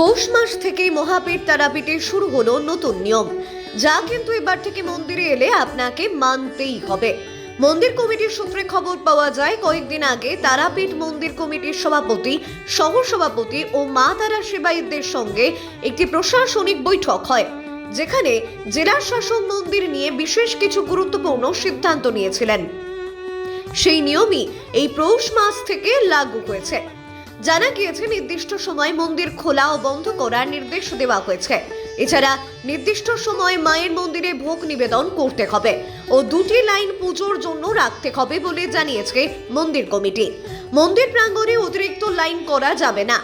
পৌষ মাস থেকেই মহাপীঠ তারাপীঠে শুরু হলো নতুন নিয়ম। যা কিন্তু এবার থেকে মন্দিরে এলে আপনাকে মানতেই হবে। মন্দির কমিটির সূত্রে খবর পাওয়া যায়, কয়েকদিন আগে তারাপীঠ মন্দির কমিটির সভাপতি সহ সভাপতি ও মা তারা সেবায়িতদের সঙ্গে একটি প্রশাসনিক বৈঠক হয়, যেখানে জেলা শাসক মন্দির নিয়ে বিশেষ কিছু গুরুত্বপূর্ণ সিদ্ধান্ত নিয়েছিলেন। সেই নিয়মই এই পৌষ মাস থেকে লাগু হয়েছে। জানা গিয়েছে, নির্দিষ্ট সময় মন্দির খোলা ও বন্ধ করার নির্দেশ দেওয়া হয়েছে। এছাড়া নির্দিষ্ট সময় মায়ের মন্দিরে ভোগ নিবেদন করতে হবে ও দুটি লাইন পুজোর জন্য রাখতে হবে বলে জানিয়েছে মন্দির কমিটি। মন্দির প্রাঙ্গণে অতিরিক্ত লাইন করা যাবে না।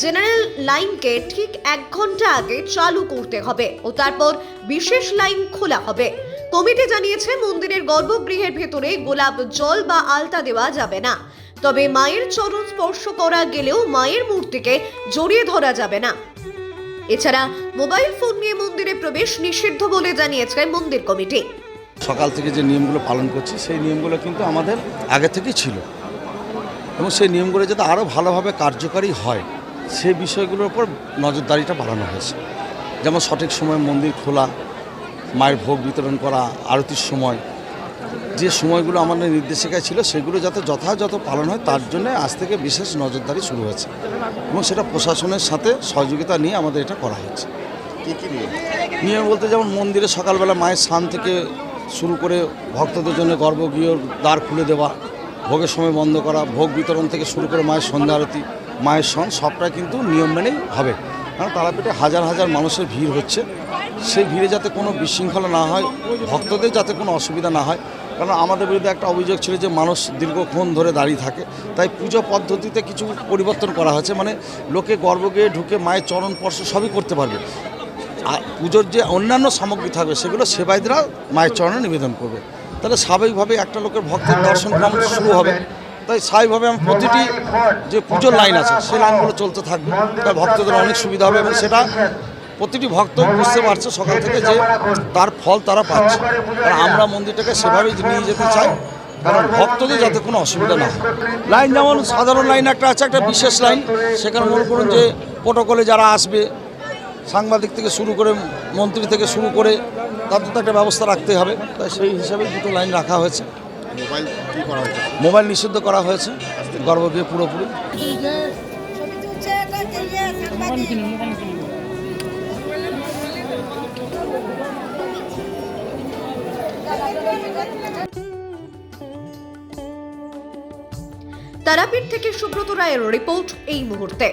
জেনারেল লাইনকে ঠিক এক ঘণ্টা আগে চালু করতে হবে ও তারপর বিশেষ লাইন খোলা হবে। কমিটি জানিয়েছে, মন্দিরের গর্ভগৃহের ভেতরে গোলাপ জল বা আলতা দেওয়া যাবে না। তবে মায়ের চরণ স্পর্শ করা গেলেও মায়ের মূর্তিকে জড়িয়ে ধরা যাবে না। এছাড়া মোবাইল ফোন নিয়ে মন্দিরে প্রবেশ নিষিদ্ধ বলে জানিয়েছে মন্দির কমিটি। সকাল থেকে যে নিয়মগুলো পালন করছি, সেই নিয়মগুলো কিন্তু আমাদের আগে থেকেই ছিল। এবং সেই নিয়মগুলো যাতে আরও ভালোভাবে কার্যকারী হয় সেই বিষয়গুলোর উপর নজরদারিটা বাড়ানো হয়েছে। যেমন সঠিক সময় মন্দির খোলা, মায়ের ভোগ বিতরণ করা, আরতির সময় যে সময়গুলো আমাদের নির্দেশিকায় ছিল সেগুলো যাতে যথাযথ পালন হয় তার জন্য আজ থেকে বিশেষ নজরদারি শুরু হয়েছে। এবং সেটা প্রশাসনের সাথে সহযোগিতা নিয়ে আমাদের এটা করা হচ্ছে কি কি নিয়ম? নিয়ম বলতে যেমন মন্দিরে সকালবেলা মায়ের স্নান থেকে শুরু করে ভক্তদের জন্য গর্ভগৃহ দ্বার খুলে দেওয়া ভোগের সময় বন্ধ করা ভোগ বিতরণ থেকে শুরু করে মায়ের সন্ধ্যা আরতি মায়ের সন সবটাই কিন্তু নিয়ম মেনেই হবে। কারণ তারাপীঠে হাজার হাজার মানুষের ভিড় হচ্ছে। সেই ভিড়ে যাতে কোনো বিশৃঙ্খলা না হয় ভক্তদের যাতে কোনো অসুবিধা না হয় কারণ আমাদের বিরুদ্ধে একটা অভিযোগ ছিল যে মানুষ দীর্ঘক্ষণ ধরে দাঁড়িয়ে থাকে। তাই পুজো পদ্ধতিতে কিছু পরিবর্তন করা হয়েছে। মানে লোকে গর্ভগৃহে ঢুকে মায়ের চরণ স্পর্শ সবই করতে পারবে। আর পুজোর যে অন্যান্য সামগ্রী থাকবে সেগুলো সেবায়িতরা মায়ের চরণে নিবেদন করবে। তাহলে স্বাভাবিকভাবে একটা লোকের ভক্তের দর্শন ক্রম শুরু হবে। তাই স্বাভাবিকভাবে আমি প্রতিটি যে পুজোর লাইন আছে সেই লাইনগুলো চলতে থাকবে। তাই ভক্তদের অনেক সুবিধা হবে এবং সেটা প্রতিটি ভক্ত বুঝতে পারছে সকাল থেকে যে তার ফল তারা পাচ্ছে। আর আমরা মন্দিরটাকে সেভাবেই নিয়ে যেতে চাই। কারণ ভক্তদের যাতে কোনো অসুবিধা না হয়। লাইন যেমন সাধারণ লাইন একটা আছে একটা বিশেষ লাইন। সেখানে মনে করুন যে প্রোটোকলে যারা আসবে সাংবাদিক থেকে শুরু করে মন্ত্রী থেকে শুরু করে তাদের তো একটা ব্যবস্থা রাখতে হবে। তাই সেই হিসাবে দুটো লাইন রাখা হয়েছে। মোবাইল কি করা হয়েছে? মোবাইল নিষিদ্ধ করা হয়েছে। গর্ভগৃহে পুরোপুরি। তারাপীঠ থেকে সুব্রত রায়ের রিপোর্ট এই মুহূর্তে।